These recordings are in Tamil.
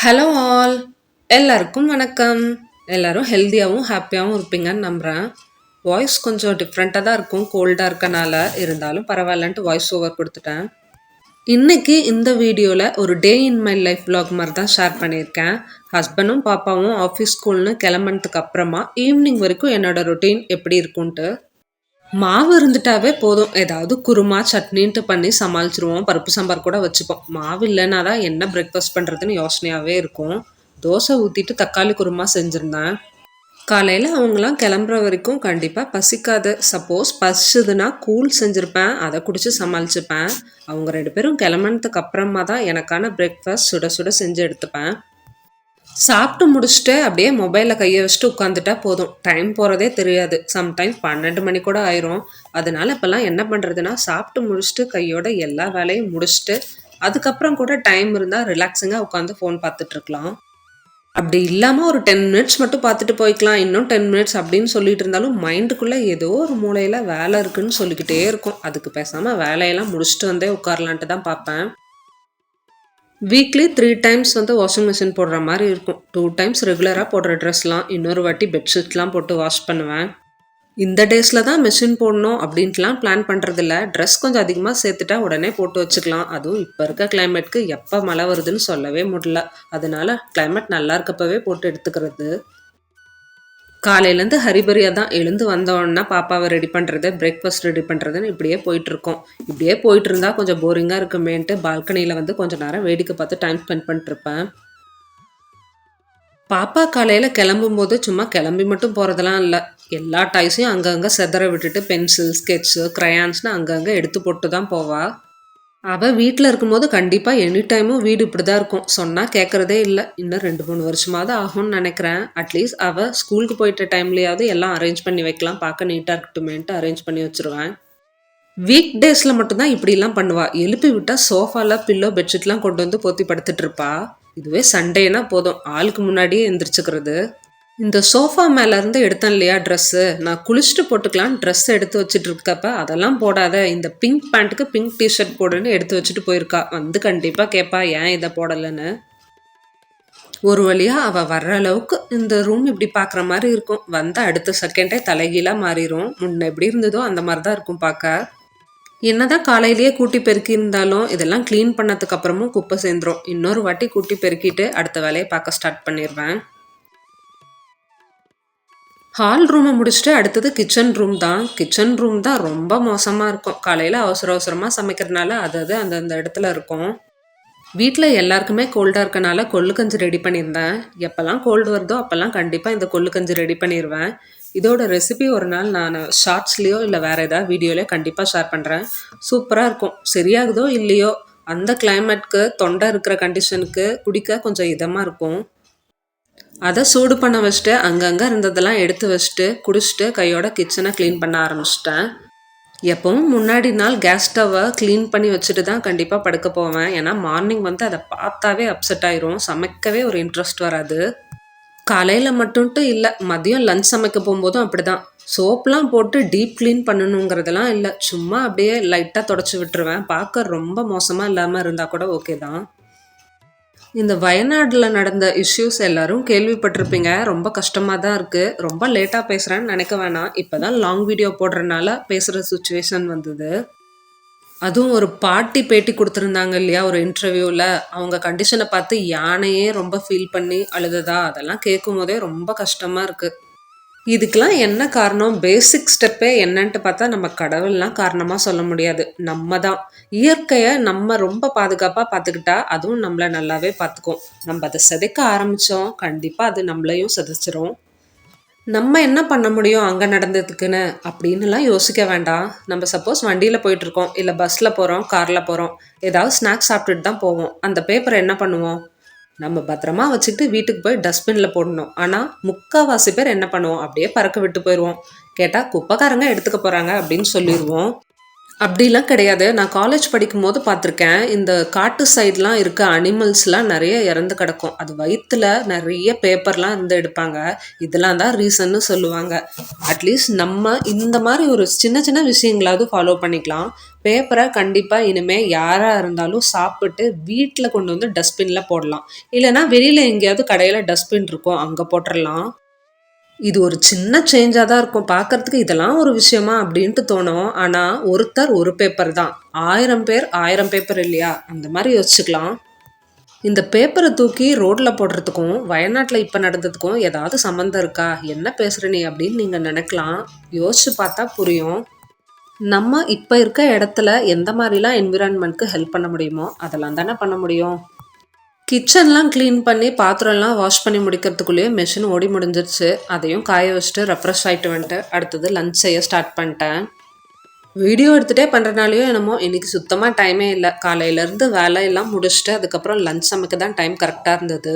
ஹலோ ஆல் எல்லாருக்கும் வணக்கம். எல்லாரும் ஹெல்த்தியாகவும் ஹாப்பியாகவும் இருப்பீங்கன்னு நம்புகிறேன் வாய்ஸ் கொஞ்சம் டிஃப்ரெண்ட்டாக தான் இருக்கும். கோல்டாக இருக்கனால இருந்தாலும் பரவாயில்லன்ட்டு வாய்ஸ் ஓவர் கொடுத்துட்டேன். இன்னைக்கு இந்த வீடியோவில் ஒரு day in my life vlog மாதிரி தான் ஷேர் பண்ணியிருக்கேன். ஹஸ்பண்டும் பாப்பாவும் ஆஃபீஸ் ஸ்கூல்னு கிளம்புனதுக்கு அப்புறமா ஈவினிங் வரைக்கும் என்னோடய ரொட்டீன் எப்படி இருக்கும்ன்ட்டு. மாவு இருந்துட்டாவே போதும். ஏதாவது குருமா சட்னின்ட்டு பண்ணி சமாளிச்சிருவோம். பருப்பு சாம்பார் கூட வச்சுப்போம். மாவு இல்லைனாதான் என்ன பிரேக்ஃபாஸ்ட் பண்ணுறதுன்னு யோசனையாகவே இருக்கும். தோசை ஊற்றிட்டு தக்காளி குருமா செஞ்சுருந்தேன். காலையில் அவங்களாம் கிளம்புற வரைக்கும் கண்டிப்பாக பசிக்காது. சப்போஸ் பசிச்சுதுன்னா கூழ் செஞ்சுருப்பேன். அதை குடிச்சு சமாளிச்சுப்பேன். அவங்க ரெண்டு பேரும் கிளம்புனதுக்கு அப்புறமா தான் எனக்கான பிரேக்ஃபாஸ்ட் சுட சுட செஞ்சு எடுத்துப்பேன். சாப்பிட்டு முடிச்சுட்டு அப்படியே மொபைலில் கையை வச்சுட்டு உட்காந்துட்டா போதும். டைம் போகிறதே தெரியாது. சம்டைம்ஸ் பன்னெண்டு மணி கூட ஆயிரும். அதனால இப்போல்லாம் என்ன பண்ணுறதுன்னா சாப்பிட்டு முடிச்சுட்டு கையோட எல்லா வேலையும் முடிச்சுட்டு அதுக்கப்புறம் கூட டைம் இருந்தால் ரிலாக்ஸிங்காக உட்காந்து ஃபோன் பார்த்துட்டு இருக்கலாம். அப்படி இல்லாமல் ஒரு டென் மினிட்ஸ் மட்டும் பார்த்துட்டு போய்க்கலாம். இன்னும் டென் மினிட்ஸ் அப்படின்னு சொல்லிட்டு இருந்தாலும் மைண்டுக்குள்ளே ஏதோ ஒரு மூலையில் வேலை இருக்குன்னு சொல்லிக்கிட்டே இருக்கும். அதுக்கு பேசாமல் வேலையெல்லாம் முடிச்சுட்டு வந்தே உட்காரலான்ட்டு தான் பார்ப்பேன். வீக்லி த்ரீ டைம்ஸ் வந்து வாஷிங் மிஷின் போடுற மாதிரி இருக்கும். டூ டைம்ஸ் ரெகுலராக போடுற ட்ரெஸ்லாம் இன்னொரு வாட்டி பெட்ஷீட்லாம் போட்டு வாஷ் பண்ணுவேன். இந்த டேஸில் தான் மிஷின் போடணும் அப்படின்ட்டுலாம் பிளான் பண்ணுறதில்ல ட்ரெஸ் கொஞ்சம் அதிகமாக சேர்த்துட்டா உடனே போட்டு வச்சுக்கலாம். அதுவும் இப்போ இருக்க கிளைமேட்க்கு எப்போ மழை வருதுன்னு சொல்லவே முடியல. அதனால கிளைமேட் நல்லா இருக்கப்பவே போட்டு எடுத்துக்கிறது. காலையிலேருந்து ஹரிபரியாக தான் எழுந்து வந்தோன்னா பாப்பாவை ரெடி பண்ணுறது பிரேக்ஃபாஸ்ட் ரெடி பண்ணுறதுன்னு இப்படியே போயிட்டுருக்கோம். இப்படியே போயிட்டு இருந்தால் கொஞ்சம் போரிங்காக இருக்குமேன்ட்டு பால்கனியில் வந்து கொஞ்சம் நேரம் வேடிக்கை பார்த்து டைம் ஸ்பெண்ட் பண்ணிட்டுருப்பேன். பாப்பா காலையில் கிளம்பும்போது சும்மா கிளம்பி மட்டும் போகிறதெல்லாம் இல்லை. எல்லா டாய்ஸையும் அங்கங்கே செதற விட்டுட்டு பென்சில் ஸ்கெட்ச்சு க்ரையான்ஸ்னு அங்கங்கே எடுத்து போட்டு தான் போவாள் அவள் வீட்டில் இருக்கும்போது கண்டிப்பாக எனி டைமும் வீடு இப்படி தான் இருக்கும். சொன்னால் கேட்குறதே இல்லை. இன்னும் ரெண்டு மூணு வருஷமாவது ஆகும்னு நினைக்கிறேன். அட்லீஸ்ட் அவள் ஸ்கூலுக்கு போயிட்ட டைம்லேயாவது எல்லாம் அரேஞ்ச் பண்ணி வைக்கலாம். பார்க்க நீட்டாக இருக்கட்டுமேன்ட்டு அரேஞ்ச் பண்ணி வச்சுருவேன். வீக் டேஸில் மட்டும்தான் இப்படிலாம் பண்ணுவாள் எழுப்பி விட்டால் சோஃபாவில் பில்லோ பெட்ஷீட்லாம் கொண்டு வந்து போத்தி படுத்துட்டு இருப்பா. இதுவே சண்டேனா போதும். ஆளுக்கு முன்னாடியே எந்திரிச்சுக்கிறது. இந்த சோஃபா மேலேருந்து எடுத்தேன் இல்லையா ட்ரெஸ்ஸு நான் குளிச்சுட்டு போட்டுக்கலாம் ட்ரெஸ் எடுத்து வச்சுட்டு இருக்கப்ப அதெல்லாம் போடாத. இந்த பிங்க் பேண்ட்டுக்கு பிங்க் டிஷர்ட் போடுன்னு எடுத்து வச்சுட்டு போயிருக்கா. வந்து கண்டிப்பாக கேட்பா ஏன் இதை போடலைன்னு? ஒரு வழியாக அவள் வர்ற அளவுக்கு இந்த ரூம் இப்படி பார்க்குற மாதிரி இருக்கும். வந்தால் அடுத்த செகண்டே தலைகீழாக மாறிடும் முன்ன எப்படி இருந்ததோ அந்த மாதிரி தான் இருக்கும் பார்க்க என்னதான் காலையிலேயே கூட்டி பெருக்கி இருந்தாலும் இதெல்லாம் க்ளீன் பண்ணதுக்கு அப்புறமும் குப்பை சேர்ந்துரும். இன்னொரு வாட்டி கூட்டி பெருக்கிட்டு அடுத்த வேலையை பார்க்க ஸ்டார்ட் பண்ணிடுவேன் ஹால் ரூமை முடிச்சுட்டு அடுத்தது கிச்சன் ரூம் தான். கிச்சன் ரூம் தான் ரொம்ப மோசமாக இருக்கும். காலையில் அவசர அவசரமாக சமைக்கிறதுனால அது அது அந்தந்த இடத்துல இருக்கும். வீட்டில் எல்லாருக்குமே கோல்டாக இருக்கனால கொள்ளுக்கஞ்சி ரெடி பண்ணியிருந்தேன். எப்போல்லாம் கோல்டு வருதோ அப்போல்லாம் கண்டிப்பாக இந்த கொள்ளு கஞ்சி ரெடி பண்ணிடுவேன் இதோட ரெசிபி ஒரு நாள் நான் ஷார்ட்ஸ்லேயோ இல்லை வேறு ஏதாவது வீடியோலையோ கண்டிப்பாக ஷேர் பண்ணுறேன் சூப்பராக இருக்கும். சரியாகுதோ இல்லையோ அந்த கிளைமேட்க்கு தொண்டை இருக்கிற கண்டிஷனுக்கு குடிக்க கொஞ்சம் இதமாக இருக்கும். அதை சூடு பண்ண வச்சுட்டு அங்கங்கே இருந்ததெல்லாம் எடுத்து வச்சுட்டு குடிச்சிட்டு கையோட கிச்சனை க்ளீன் பண்ண ஆரம்பிச்சிட்டேன். எப்பவும் முன்னாடி நாள் கேஸ் ஸ்டவ்வை க்ளீன் பண்ணி வச்சுட்டு தான் கண்டிப்பாக படுக்க போவேன். ஏன்னா மார்னிங் வந்து அதை பார்த்தாவே அப்செட் ஆயிரும். சமைக்கவே ஒரு இன்ட்ரெஸ்ட் வராது. காலையில் மட்டும்ட்டு இல்லை மதியம் லஞ்ச் சமைக்க போகும்போதும் அப்படி தான் சோப்லாம் போட்டு டீப் க்ளீன் பண்ணணுங்கிறதெல்லாம் இல்லை. சும்மா அப்படியே லைட்டாக தொடச்சி விட்டுருவேன். பார்க்க ரொம்ப மோசமாக இல்லாமல் இருந்தால் கூட ஓகே தான். இந்த வயநாட்டில் நடந்த இஷ்யூஸ் எல்லாரும் கேள்விப்பட்டிருப்பீங்க. ரொம்ப கஷ்டமாக தான் இருக்குது ரொம்ப லேட்டாக பேசுகிறேன்னு நினைக்க வேணாம். இப்போ தான் லாங் வீடியோ போடுறதுனால பேசுகிற சுச்சுவேஷன் வந்தது. அதுவும் ஒரு பாட்டி பேட்டி கொடுத்துருந்தாங்க இல்லையா ஒரு இன்டர்வியூவில் அவங்க கண்டிஷனை பார்த்து யானையே ரொம்ப ஃபீல் பண்ணி அழுததா? அதெல்லாம் கேட்கும் போதே ரொம்ப கஷ்டமாக இருக்குது இதுக்கெலாம் என்ன காரணம்? பேசிக் ஸ்டெப்பே என்னன்ட்டு பார்த்தா நம்ம கடவுள்லாம் காரணமாக சொல்ல முடியாது. நம்ம தான். இயற்கையை நம்ம ரொம்ப பாதுகாப்பாக பார்த்துக்கிட்டா அதுவும் நம்மளை நல்லாவே பார்த்துக்கும். நம்ம அதை சிதைக்க ஆரம்பித்தோம் கண்டிப்பாக அது நம்மளையும் செதைச்சிரும். நம்ம என்ன பண்ண முடியும் அங்கே நடந்ததுக்குன்னு? அப்படின்னுலாம் யோசிக்க வேண்டாம். நம்ம சப்போஸ் வண்டியில் போயிட்டுருக்கோம். இல்லை பஸ்ஸில் போகிறோம் காரில் போகிறோம் ஏதாவது ஸ்நாக்ஸ் சாப்பிட்டுட்டு தான் போவோம். அந்த பேப்பரை என்ன பண்ணுவோம்? நம்ம பத்திரமா வச்சுக்கிட்டு வீட்டுக்கு போய் டஸ்ட்பினில் போடணும். ஆனால் முக்கால்வாசி பேர் என்ன பண்ணுவோம்? அப்படியே பறக்க விட்டு போயிடுவோம். கேட்டால் குப்பைக்காரங்க எடுத்துக்க போகிறாங்க அப்படின்னு சொல்லிடுவோம். அப்படிலாம் கிடையாது. நான் காலேஜ் படிக்கும்போது பார்த்துருக்கேன். இந்த காட்டு சைட்லாம் இருக்க அனிமல்ஸ்லாம் நிறைய இறந்து கிடக்கும். அது வயிற்றுல நிறைய பேப்பர்லாம் இருந்து எடுப்பாங்க. இதெல்லாம் தான் ரீசன்னு சொல்லுவாங்க. அட்லீஸ்ட் நம்ம இந்த மாதிரி ஒரு சின்ன சின்ன விஷயங்களாவது ஃபாலோ பண்ணிக்கலாம். பேப்பரை கண்டிப்பாக இனிமேல் யாராக இருந்தாலும் சாப்பிட்டு வீட்டில் கொண்டு வந்து டஸ்ட்பினில் போடலாம். இல்லைனா வெளியில் எங்கேயாவது கடையில் டஸ்ட்பின் இருக்கும். அங்கே போட்டுடலாம் இது ஒரு சின்ன சேஞ்சாக தான் இருக்கும். பார்க்கறதுக்கு இதெல்லாம் ஒரு விஷயமா அப்படின்ட்டு தோணும். ஆனால் ஒருத்தர் ஒரு பேப்பர் தான். ஆயிரம் பேர் ஆயிரம் பேப்பர் இல்லையா? அந்த மாதிரி யோசிச்சுக்கலாம். இந்த பேப்பரை தூக்கி ரோட்டில் போடுறதுக்கும், வயநாட்டில் இப்போ நடந்ததுக்கும் ஏதாவது சம்மந்தம் இருக்கா? என்ன பேசுகிற நீ? அப்படின்னு நீங்கள் நினைக்கலாம் யோசிச்சு பார்த்தா புரியும். நம்ம இப்போ இருக்க இடத்துல எந்த மாதிரிலாம் என்விரான்மெண்ட்க்கு ஹெல்ப் பண்ண முடியுமோ, அதெல்லாம் தானே பண்ண முடியும். கிச்சன்லாம் க்ளீன் பண்ணி பாத்திரம்லாம் வாஷ் பண்ணி முடிக்கிறதுக்குள்ளேயே மிஷின் ஓடி முடிஞ்சிருச்சு. அதையும் காய வச்சுட்டு ரெஃப்ரெஷ் ஆகிட்டு வந்துட்டு, அடுத்தது லஞ்ச் செய்ய ஸ்டார்ட் பண்ணிட்டேன். வீடியோ எடுத்துகிட்டே பண்ணுறனாலையோ என்னமோ இன்றைக்கி சுத்தமாக டைமே இல்லை காலையிலேருந்து வேலையெல்லாம் முடிச்சுட்டு, அதுக்கப்புறம் லஞ்ச் சமைக்க தான் டைம் கரெக்டாக இருந்தது.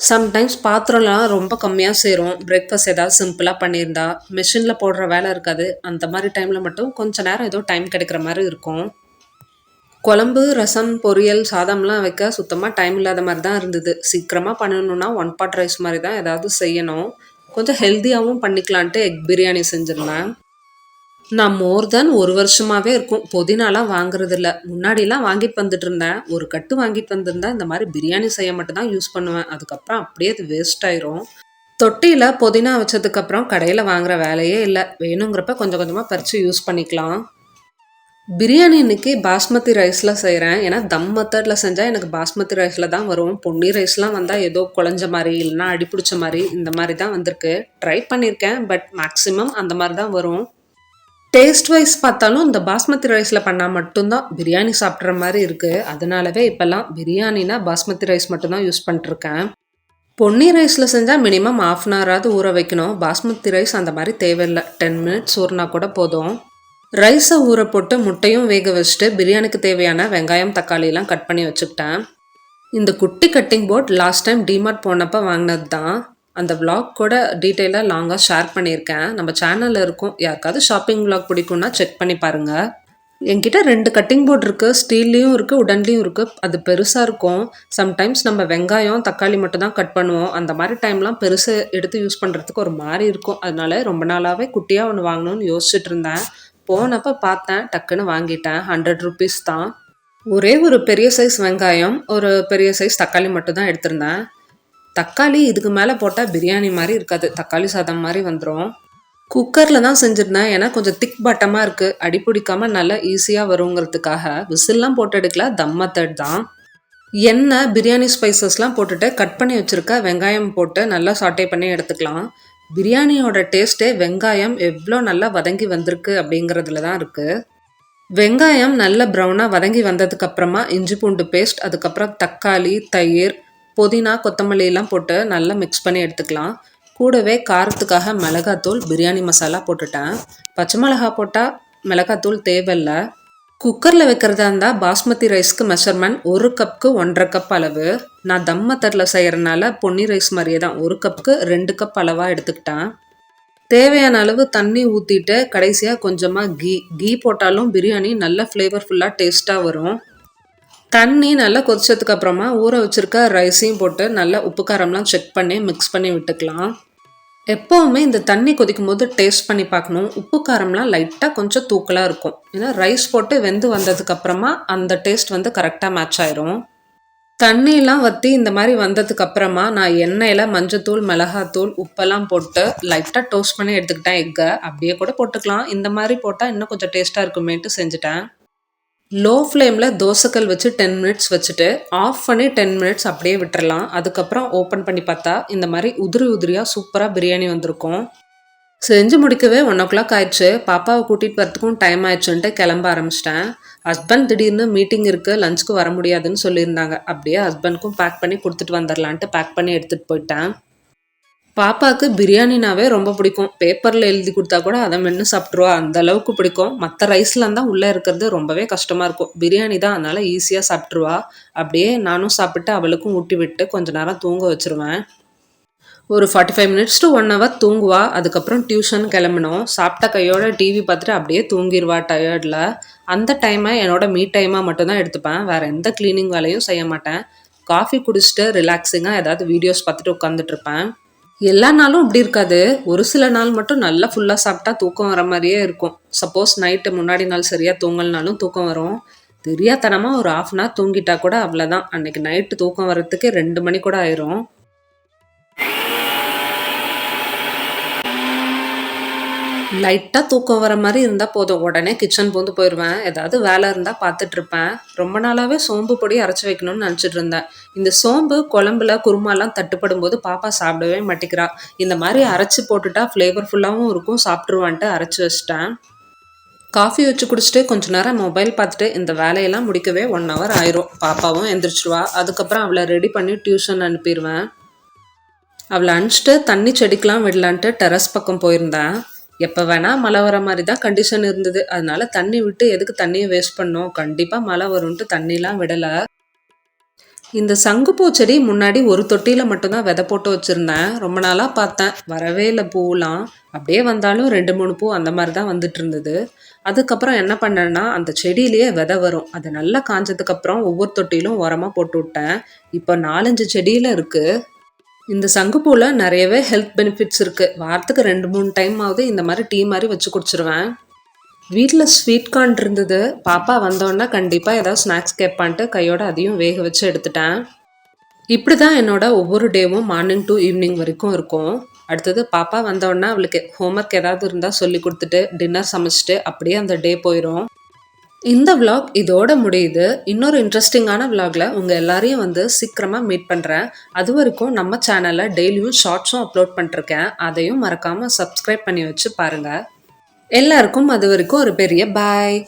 சம்டைம்ஸ் பாத்திரம்லாம் ரொம்ப கம்மியாக சேரும். பிரேக்ஃபாஸ்ட் ஏதாவது சிம்பிளாக பண்ணியிருந்தா, மிஷினில் போடுற வேலை இருக்காது. அந்த மாதிரி டைமில் மட்டும் கொஞ்சம் நேரம் ஏதோ டைம் கிடைக்கிற மாதிரி இருக்கும். குழம்பு, ரசம், பொரியல், சாதம்லாம் வைக்க சுத்தமாக டைம் இல்லாத மாதிரி தான் இருந்தது. சீக்கிரமாக பண்ணணுன்னா ஒன் பாட் ரைஸ் மாதிரி தான் ஏதாவது செய்யணும். கொஞ்சம் ஹெல்த்தியாகவும் பண்ணிக்கலான்ட்டு எக் பிரியாணி செஞ்சிருந்தேன். நான் மோர் தென் ஒரு வருஷமாகவே இருக்கும். புதினாலாம் வாங்குறதில்ல. முன்னாடிலாம் வாங்கிட்டு வந்துட்டுருந்தேன். ஒரு கட்டு வாங்கிட்டு வந்திருந்தேன் இந்த மாதிரி பிரியாணி செய்ய மட்டும் தான் யூஸ் பண்ணுவேன். அதுக்கப்புறம் அப்படியே அது வேஸ்ட் ஆயிரும். தொட்டியில் புதினா வச்சதுக்கப்புறம் கடையில் வாங்குற வேலையே இல்லை வேணுங்கிறப்ப கொஞ்சம் கொஞ்சமாக பறித்து யூஸ் பண்ணிக்கலாம். பிரியாணி இன்னைக்கு பாஸ்மதி ரைஸில் செய்கிறேன் ஏன்னா தம் மெத்தடில் செஞ்சால் எனக்கு பாஸ்மதி ரைஸில் தான் வரும். பொன்னி ரைஸ்லாம் வந்தால் ஏதோ குழஞ்ச மாதிரி இல்லைன்னா அடி பிடிச்ச இந்த மாதிரி தான் வந்திருக்கு. ட்ரை பண்ணியிருக்கேன். பட் மேக்ஸிமம் அந்த மாதிரி தான் வரும். டேஸ்ட் வைஸ் பார்த்தாலும் இந்த பாஸ்மதி ரைஸில் பண்ணால் மட்டும்தான் பிரியாணி சாப்பிட்ற மாதிரி இருக்குது அதனாலவே இப்போல்லாம் பிரியாணினா பாஸ்மதி ரைஸ் மட்டும்தான் யூஸ் பண்ணிட்டுருக்கேன். பொன்னி ரைஸில் செஞ்சால் மினிமம் 1/2 அன் ஹவராவது ஊற வைக்கணும். பாஸ்மதி ரைஸ் அந்த மாதிரி தேவையில்ல. 10 மினிட்ஸ் ஊறினா கூட போதும். ரைஸை ஊற போட்டு முட்டையும் வேக வச்சுட்டு, பிரியாணிக்கு தேவையான வெங்காயம், தக்காளிலாம் கட் பண்ணி வச்சுக்கிட்டேன். இந்த குட்டி cutting board last time DMart போனப்போ வாங்கினது தான். அந்த விளாக் கூட டீட்டெயிலாக லாங்காக ஷேர் பண்ணியிருக்கேன். நம்ம சேனலில் இருக்கும். யாருக்காவது ஷாப்பிங் விளாக் பிடிக்கும்னா செக் பண்ணி பாருங்கள் என்கிட்ட ரெண்டு கட்டிங் போர்ட் இருக்குது ஸ்டீல்லையும் இருக்கு, உடன்லையும் இருக்குது அது பெருசாக இருக்கும். சம்டைம்ஸ் நம்ம வெங்காயம், தக்காளி மட்டும் தான் கட் பண்ணுவோம். அந்த மாதிரி டைம்லாம் பெருசு எடுத்து யூஸ் பண்ணுறதுக்கு ஒரு மாதிரி இருக்கும். அதனால ரொம்ப நாளாகவே குட்டியாக ஒன்று வாங்கணும்னு யோசிச்சுட்டு இருந்தேன். போனப்போ பார்த்தேன். டக்குன்னு வாங்கிட்டேன். ஹண்ட்ரட் ருபீஸ் தான். ஒரே ஒரு பெரிய சைஸ் வெங்காயம், ஒரு பெரிய சைஸ் தக்காளி மட்டும்தான் எடுத்திருந்தேன். தக்காளி இதுக்கு மேலே போட்டால் பிரியாணி மாதிரி இருக்காது. தக்காளி சாதம் மாதிரி வந்துடும் குக்கரில் தான் செஞ்சுருந்தேன் ஏன்னா கொஞ்சம் திக் பட்டமாக இருக்குது அடி பிடிக்காமல் நல்லா ஈஸியாக வருங்கிறதுக்காக விசில்லாம் போட்டு எடுக்கல. தம் மெத்தட் தான். எண்ணெய், பிரியாணி ஸ்பைசஸ்லாம் போட்டுட்டு கட் பண்ணி வச்சுருக்க வெங்காயம் போட்டு நல்லா சாட்டே பண்ணி எடுத்துக்கலாம். பிரியாணியோட டேஸ்ட்டே வெங்காயம் எவ்வளோ நல்லா வதங்கி வந்திருக்கு அப்படிங்கிறதுல தான் இருக்குது வெங்காயம் நல்ல ப்ரௌனாக வதங்கி வந்ததுக்கப்புறமா இஞ்சி பூண்டு பேஸ்ட், அதுக்கப்புறம் தக்காளி, தயிர், புதினா, கொத்தமல்லியெல்லாம் போட்டு நல்லா மிக்ஸ் பண்ணி எடுத்துக்கலாம். கூடவே காரத்துக்காக மிளகாத்தூள், பிரியாணி மசாலா போட்டுட்டேன். பச்சை மிளகா போட்டால் மிளகாத்தூள் தேவையில்லை குக்கரில் வைக்கிறதா இருந்தால் பாஸ்மதி ரைஸ்க்கு மெஷர்மெண்ட் ஒரு கப்புக்கு ஒன்றரை கப் அளவு. நான் தம் மெத்தட்ல செய்கிறனால பொன்னி ரைஸ் மாதிரியே தான் ஒரு கப்புக்கு ரெண்டு கப் அளவாக எடுத்துக்கிட்டேன். தேவையான அளவு தண்ணி ஊற்றிட்டு கடைசியாக கொஞ்சமாக கீ கீ போட்டாலும் பிரியாணி நல்ல ஃப்ளேவர்ஃபுல்லாக டேஸ்ட்டாக வரும். தண்ணி நல்லா கொதிச்சதுக்கு அப்புறமா ஊற வச்சிருக்க ரைஸையும் போட்டு நல்லா உப்பு காரம்லாம் செக் பண்ணி மிக்ஸ் பண்ணி விட்டுக்கலாம். எப்போவுமே இந்த தண்ணி கொதிக்கும் போது டேஸ்ட் பண்ணி பார்க்கணும். உப்பு காரம்லாம் லைட்டாக கொஞ்சம் தூக்கலாக இருக்கும். ஏன்னா ரைஸ் போட்டு வெந்து வந்ததுக்கப்புறமா அந்த டேஸ்ட் வந்து கரெக்டாக மேட்ச் ஆயிரும். தண்ணியெலாம் வற்றி இந்த மாதிரி வந்ததுக்கப்புறமா நான் எண்ணெயில் மஞ்சத்தூள், மிளகாத்தூள், உப்பெல்லாம் போட்டு லைட்டாக டோஸ்ட் பண்ணி எடுத்துக்கிட்டேன் எக்கை அப்படியே கூட போட்டுக்கலாம். இந்த மாதிரி போட்டால் இன்னும் கொஞ்சம் டேஸ்ட்டாக இருக்குமேன்ட்டு செஞ்சுட்டேன். லோ ஃப்ளேமில் தோசைக்கல் வச்சு 10 மினிட்ஸ் வச்சுட்டு, ஆஃப் பண்ணி 10 மினிட்ஸ் அப்படியே விட்டுறலாம். அதுக்கப்புறம் ஓப்பன் பண்ணி பார்த்தா, இந்த மாதிரி உதிரி உதிரியாக சூப்பராக பிரியாணி வந்திருக்கும். செஞ்சு முடிக்கவே 1:00 ஆயிடுச்சு. பாப்பாவை கூட்டிகிட்டு வரத்துக்கும் டைம் ஆயிடுச்சுன்ட்டு கிளம்ப ஆரம்பிச்சிட்டேன் ஹஸ்பண்ட் திடீர்னு மீட்டிங் இருக்குது லஞ்சுக்கு வர முடியாதுன்னு சொல்லியிருந்தாங்க. அப்படியே ஹஸ்பண்ட்க்கும் பேக் பண்ணி கொடுத்துட்டு வந்துடலான்ட்டு பேக் பண்ணி எடுத்துகிட்டு போயிட்டேன். பாப்பாவுக்கு பிரியாணினாவே ரொம்ப பிடிக்கும். பேப்பரில் எழுதி கொடுத்தா கூட அதை மென்று சாப்பிட்ருவா அந்த அளவுக்கு பிடிக்கும். மற்ற ரைஸ்லாம் தான் உள்ளே இருக்கிறது ரொம்பவே கஷ்டமாக இருக்கும். பிரியாணி தான் அதனால் ஈஸியாக சாப்பிட்ருவா அப்படியே நானும் சாப்பிட்டு அவளுக்கும் ஊட்டி விட்டு கொஞ்ச நேரம் தூங்க வச்சுருவேன். ஒரு forty five minutes to one hour தூங்குவா அதுக்கப்புறம் டியூஷன் கிளம்பணும் சாப்பிட்ட கையோட டிவி பார்த்துட்டு அப்படியே தூங்கிடுவா டயர்டில் அந்த டைமை என்னோட மீ டைமாக மட்டும்தான் எடுத்துப்பேன் வேறு எந்த க்ளீனிங் வேலையும் செய்ய மாட்டேன் காஃபி குடிச்சிட்டு ரிலாக்ஸிங்காக ஏதாவது வீடியோஸ் பார்த்துட்டு உட்காந்துட்ருப்பேன் எல்லா நாளும் இப்படி இருக்காது. ஒரு சில நாள் மட்டும் நல்லா ஃபுல்லாக சாப்பிட்டா தூக்கம் வர மாதிரியே இருக்கும். சப்போஸ் நைட்டு முன்னாடி நாள் சரியாக தூங்கலனாலும் தூக்கம் வரும். தெரியாதனமாக ஒரு ஆஃப் அன் ஹவர் தூங்கிட்டா கூட அவ்வளோதான் அன்னைக்கு நைட்டு தூக்கம் வர்றதுக்கு ரெண்டு மணி கூட ஆயிரும். லைட்டாக தூக்கம் வர மாதிரி இருந்தால் போதும். உடனே கிச்சன் போந்து போயிடுவேன் ஏதாவது வேலை இருந்தால் பார்த்துட்டு இருப்பேன் ரொம்ப நாளாகவே சோம்பு பொடி அரைச்சி வைக்கணும்னு நினச்சிட்டு இருந்தேன். இந்த சோம்பு குழம்புல குருமாலாம் தட்டுப்படும் போது பாப்பா சாப்பிடவே மாட்டேங்கிறா. இந்த மாதிரி அரைச்சி போட்டுட்டா ஃப்ளேவர்ஃபுல்லாகவும் இருக்கும். சாப்பிட்ருவான்ட்டு அரைச்சி வச்சிட்டேன். காஃபி வச்சு குடிச்சிட்டு கொஞ்ச நேரம் மொபைல் பார்த்துட்டு இந்த வேலையெல்லாம் முடிக்கவே ஒன் ஹவர் ஆயிரும். பாப்பாவும் எந்திரிச்சிடுவா அதுக்கப்புறம் அவளை ரெடி பண்ணி டியூஷன் அனுப்பிடுவேன். அவளை அனுப்பிச்சிட்டு தண்ணி செடிக்கெலாம் விடலான்ட்டு டெரஸ் பக்கம் போயிருந்தேன். எப்போ வேணால் மழை வர மாதிரி தான் கண்டிஷன் இருந்தது. அதனால தண்ணி விட்டு எதுக்கு தண்ணியை வேஸ்ட் பண்ணோம்? கண்டிப்பாக மழை வரும்ன்ட்டு தண்ணிலாம் விடலை. இந்த சங்குப்பூ செடி முன்னாடி ஒரு தொட்டியில் மட்டும்தான் விதை போட்டு வச்சுருந்தேன். ரொம்ப நாளாக பார்த்தேன். வரவே இல்லை பூவெலாம் அப்படியே வந்தாலும் ரெண்டு மூணு பூ அந்த மாதிரி தான் வந்துட்டு இருந்தது. அதுக்கப்புறம் என்ன பண்ணேன்னா அந்த செடியிலேயே விதை வரும். அது நல்லா காஞ்சதுக்கப்புறம் ஒவ்வொரு தொட்டிலும் உரமாக போட்டு விட்டேன். இப்போ நாலஞ்சு செடியில் இருக்குது இந்த சங்குப்பூவில் நிறையவே ஹெல்த் பெனிஃபிட்ஸ் இருக்குது வாரத்துக்கு ரெண்டு மூணு டைம் ஆகுது இந்த மாதிரி டீ மாதிரி வச்சு குடிச்சிருவேன். வீட்டில் ஸ்வீட் கார்ன் இருந்தது. பாப்பா வந்தோடனே கண்டிப்பாக ஏதாவது ஸ்நாக்ஸ் கேட்பான்ட்டு கையோட அதையும் வேக வச்சு எடுத்துட்டேன். இப்படி தான் என்னோட ஒவ்வொரு டேவும் மார்னிங் டு ஈவினிங் வரைக்கும் இருக்கும். அடுத்தது பாப்பா வந்தோடனே அவளுக்கு ஹோம்ஒர்க் ஏதாவது இருந்தால் சொல்லி கொடுத்துட்டு டின்னர் சமைச்சிட்டு அப்படியே அந்த டே போயிடும் இந்த vlog இதோட முடியுது. இன்னொரு இன்ட்ரெஸ்டிங்கான vlogல உங்கள் எல்லாரையும் வந்து சீக்கிரமாக மீட் பண்ணுறேன் அது வரைக்கும் நம்ம சேனலில் டெய்லியும் ஷார்ட்ஸும் அப்லோட் பண்ணிருக்கேன் அதையும் மறக்காமல் சப்ஸ்கிரைப் பண்ணி வச்சு பாருங்கள் எல்லாருக்கும் அது வரைக்கும் ஒரு பெரிய பாய்